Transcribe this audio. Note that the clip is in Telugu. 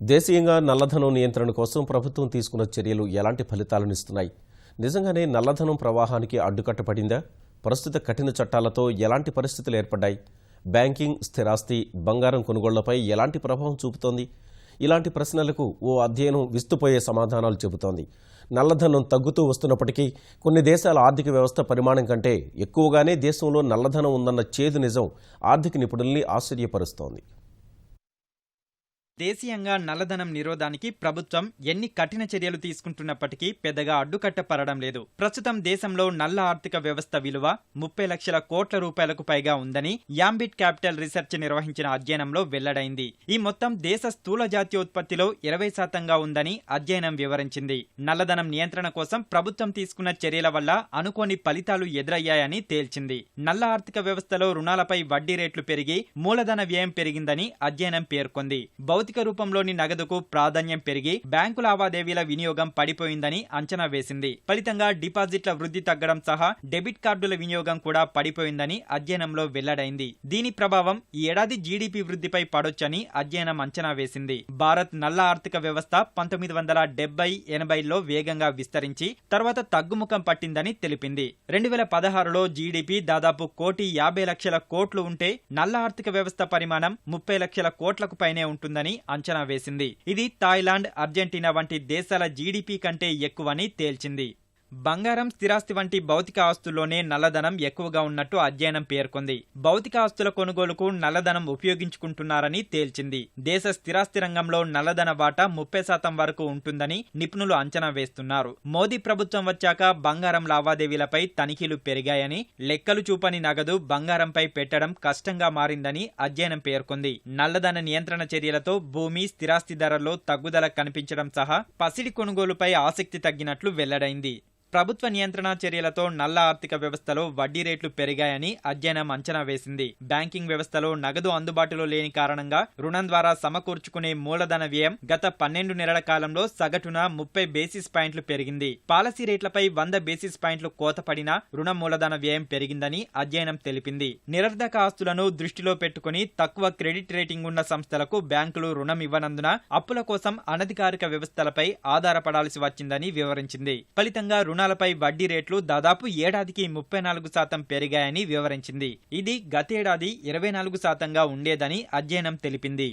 దేశీయంగా నల్లధనం నియంత్రణ కోసం ప్రభుత్వం తీసుకున్న చర్యలు ఎలాంటి ఫలితాలను ఇస్తున్నాయి? నిజంగానే నల్లధనం ప్రవాహానికి అడ్డుకట్ట పడిందా ప్రస్తుత కఠిన చట్టాలతో ఎలాంటి పరిస్థితులు ఏర్పడ్డాయి? బ్యాంకింగ్ స్థిరాస్తి బంగారం కొనుగోళ్ళపై ఎలాంటి ప్రభావం చూపుతోంది? ఇలాంటి ప్రశ్నలకు ఓ అధ్యయనం విస్తుపోయే సమాధానాలు చెబుతోంది. నల్లధనం తగ్గుతూ వస్తున్నప్పటికీ కొన్ని దేశాల ఆర్థిక వ్యవస్థ పరిమాణం కంటే ఎక్కువగానే దేశంలో నల్లధనం ఉందన్న చేదు నిజం ఆర్థిక నిపుణుల్ని ఆశ్చర్యపరుస్తోంది. దేశీయంగా నల్లధనం నిరోధానికి ప్రభుత్వం ఎన్ని కఠిన చర్యలు తీసుకుంటున్నప్పటికీ పెద్దగా అడ్డుకట్ట పడడం లేదు. ప్రస్తుతం దేశంలో నల్ల ఆర్థిక వ్యవస్థ విలువ ముప్పై లక్షల కోట్ల రూపాయలకు పైగా ఉందని యాంబిట్ క్యాపిటల్ రీసెర్చ్ నిర్వహించిన అధ్యయనంలో వెల్లడైంది. ఈ మొత్తం దేశ స్థూల జాతీయోత్పత్తిలో ఇరవై శాతంగా ఉందని అధ్యయనం వివరించింది. నల్లధనం నియంత్రణ కోసం ప్రభుత్వం తీసుకున్న చర్యల వల్ల అనుకోని ఫలితాలు ఎదురయ్యాయని తేల్చింది. నల్ల ఆర్థిక వ్యవస్థలో రుణాలపై వడ్డీ రేట్లు పెరిగి మూలధన వ్యయం పెరిగిందని అధ్యయనం పేర్కొంది. భౌతిక రూపంలోని నగదుకు ప్రాధాన్యం పెరిగి బ్యాంకు లావాదేవీల వినియోగం పడిపోయిందని అంచనా వేసింది. ఫలితంగా డిపాజిట్ల వృద్ధి తగ్గడం సహా డెబిట్ కార్డుల వినియోగం కూడా పడిపోయిందని అధ్యయనంలో వెల్లడైంది. దీని ప్రభావం ఈ ఏడాది జీడీపీ వృద్ధిపై పడొచ్చని అధ్యయనం అంచనా వేసింది. భారత్ నల్ల ఆర్థిక వ్యవస్థ పంతొమ్మిది వందల డెబ్బై ఎనభైలో వేగంగా విస్తరించి తర్వాత తగ్గుముఖం పట్టిందని తెలిపింది. రెండు వేల పదహారులో జీడీపీ దాదాపు కోటి యాభై లక్షల కోట్లు ఉంటే నల్ల ఆర్థిక వ్యవస్థ పరిమాణం ముప్పై లక్షల కోట్లకు పైనే ఉంటుందని అంచనా వేసింది. ఇది థాయిలాండ్ అర్జెంటీనా వంటి దేశాల జీడీపీ కంటే ఎక్కువని తేల్చింది. బంగారం స్థిరాస్తి వంటి భౌతిక ఆస్తుల్లోనే నల్లధనం ఎక్కువగా ఉన్నట్టు అధ్యయనం పేర్కొంది. భౌతిక ఆస్తుల కొనుగోలుకు నల్లధనం ఉపయోగించుకుంటున్నారని తేల్చింది. దేశ స్థిరాస్తి రంగంలో నల్లధన వాటా ముప్పై శాతం వరకు ఉంటుందని నిపుణులు అంచనా వేస్తున్నారు. మోదీ ప్రభుత్వం వచ్చాక బంగారం లావాదేవీలపై తనిఖీలు పెరిగాయని లెక్కలు చూపని నగదు బంగారంపై పెట్టడం కష్టంగా మారిందని అధ్యయనం పేర్కొంది. నల్లధన నియంత్రణ చర్యలతో భూమి స్థిరాస్తి ధరల్లో తగ్గుదల కనిపించడం సహా పసిడి కొనుగోలుపై ఆసక్తి తగ్గినట్లు వెల్లడైంది. ప్రభుత్వ నియంత్రణ చర్యలతో నల్ల ఆర్థిక వ్యవస్థలో వడ్డీ రేట్లు పెరిగాయని అధ్యయనం అంచనా వేసింది. బ్యాంకింగ్ వ్యవస్థలో నగదు అందుబాటులో లేని కారణంగా రుణం ద్వారా సమకూర్చుకునే మూలధన వ్యయం గత పన్నెండు నెలల కాలంలో సగటున ముప్పై బేసిస్ పాయింట్లు పెరిగింది. పాలసీ రేట్లపై వంద బేసిస్ పాయింట్లు కోతపడిన రుణ మూలధన వ్యయం పెరిగిందని అధ్యయనం తెలిపింది. నిరర్ధక ఆస్తులను దృష్టిలో పెట్టుకుని తక్కువ క్రెడిట్ రేటింగ్ ఉన్న సంస్థలకు బ్యాంకులు రుణం ఇవ్వనందున అప్పుల కోసం అనధికారిక వ్యవస్థలపై ఆధారపడాల్సి వచ్చిందని వివరించింది. ఫలితంగా రుణ రుణాలపై వడ్డీ రేట్లు దాదాపు ఏడాదికి ముప్పై నాలుగు శాతం పెరిగాయని వివరించింది. ఇది గతేడాది ఇరవై నాలుగు శాతంగా ఉండేదని అధ్యయనం తెలిపింది.